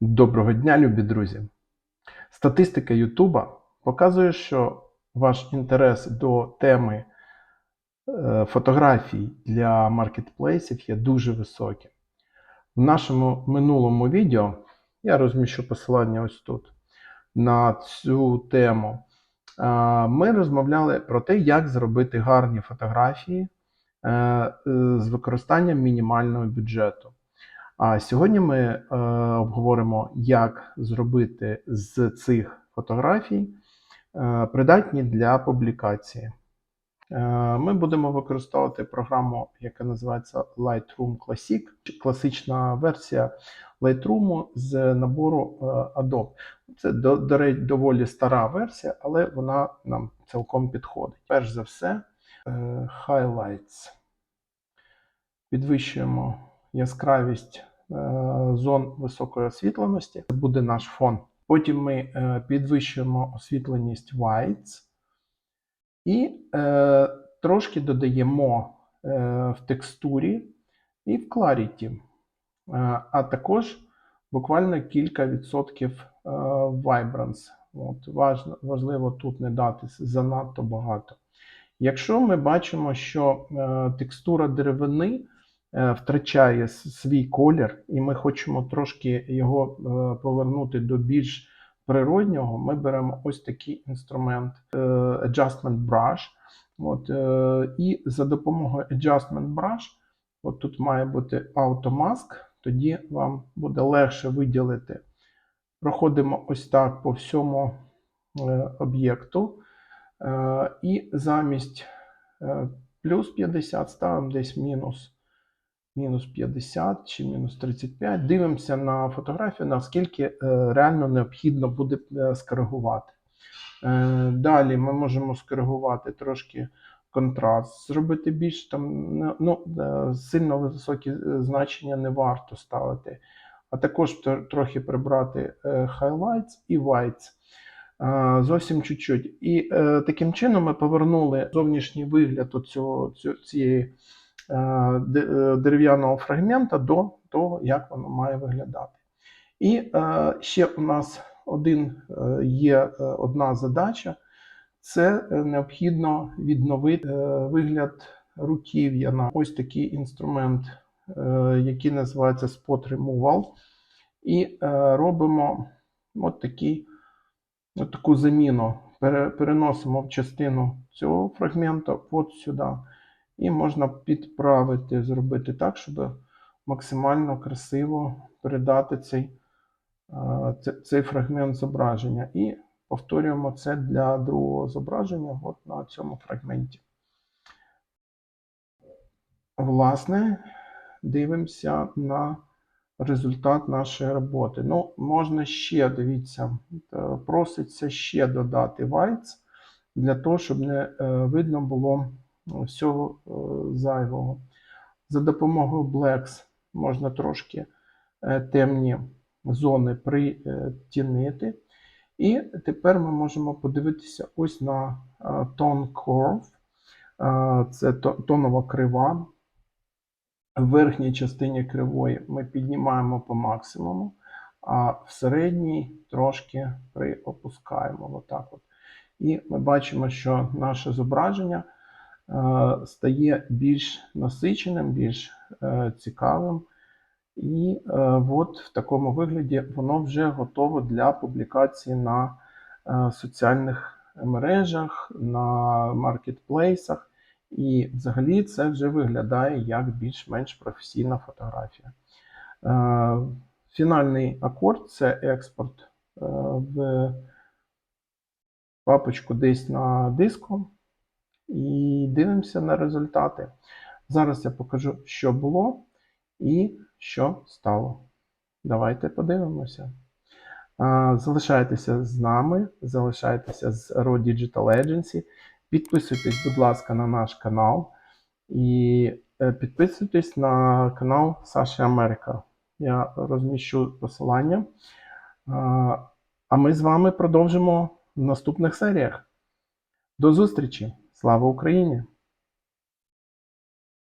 Доброго дня, любі друзі! Статистика Ютуба показує, що ваш інтерес до теми е, фотографій для маркетплейсів є дуже високим. В нашому минулому відео я розміщу посилання ось тут на цю тему. е, Ми розмовляли про те, як зробити гарні фотографії е, з використанням мінімального бюджету. А сьогодні ми е, обговоримо, як зробити з цих фотографій е, придатні для публікації. Е, ми будемо використовувати програму, яка називається Lightroom Classic, класична версія Lightroom з набору е, Adobe. Це до, до доволі стара версія, але вона нам цілком підходить. Перш за все, е, Highlights. Підвищуємо яскравість зон високої освітленості. Це буде наш фон. Потім ми е, підвищуємо освітленість whites і е, трошки додаємо е, в текстурі і в clarity. Е, а також буквально кілька відсотків е, vibrance. От, важ, важливо тут не дати занадто багато. Якщо ми бачимо, що е, текстура деревини е, втрачає свій колір, і ми хочемо трошки його е, повернути до більш природнього, ми беремо ось такий інструмент е, Adjustment Brush. От, е, і за допомогою Adjustment Brush, от тут має бути Automask, тоді вам буде легше виділити. Проходимо ось так по всьому е, об'єкту. Е, І замість е, плюс 50 ставимо десь мінус, мінус 50 чи мінус 35. Дивимося на фотографію, наскільки е, реально необхідно буде е, скоригувати. Е, Далі ми можемо скоригувати трошки контраст, зробити більш там ну, сильно високі значення не варто ставити, а також трохи прибрати highlights і whites. Зовсім чуть-чуть. І таким чином ми повернули зовнішній вигляд оцього, цієї дерев'яного фрагмента до того, як воно має виглядати. І е, ще у нас один е, є е, одна задача: це е, необхідно відновити е, вигляд руків'я на ось такий інструмент, е, який називається Spot Removal. І е, робимо от такий от таку заміну. Переносимо в частину цього фрагменту от сюди. І можна підправити, зробити так, щоб максимально красиво передати цей, цей фрагмент зображення. І повторюємо це для другого зображення от на цьому фрагменті. Власне, дивимося на результат нашої роботи. Ну, можна ще, дивіться, проситься ще додати whites для того, щоб не е, видно було всього е, зайвого. За допомогою Blacks можна трошки е, темні зони притінити. І тепер ми можемо подивитися ось на е, Tone Curve. Це тонова крива. В верхній частині кривої ми піднімаємо по максимуму, а в середній трошки приопускаємо. Отак от. І ми бачимо, що наше зображення стає більш насиченим, більш е, цікавим. І е, от в такому вигляді воно вже готове для публікації на е, соціальних мережах, на маркетплейсах. І взагалі це вже виглядає як більш-менш професійна фотографія. Е, Фінальний акорд це експорт е, в папочку десь на диску. І дивимося на результати. Зараз я покажу, що було і що стало. Давайте подивимося. Залишайтеся з нами, залишайтеся з Raw Digital Agency. Підписуйтесь, будь ласка, на наш канал. І е, підписуйтесь на канал Саші Америка. Я розміщу посилання. А, А ми з вами продовжимо в наступних серіях. До зустрічі! Слава Україні!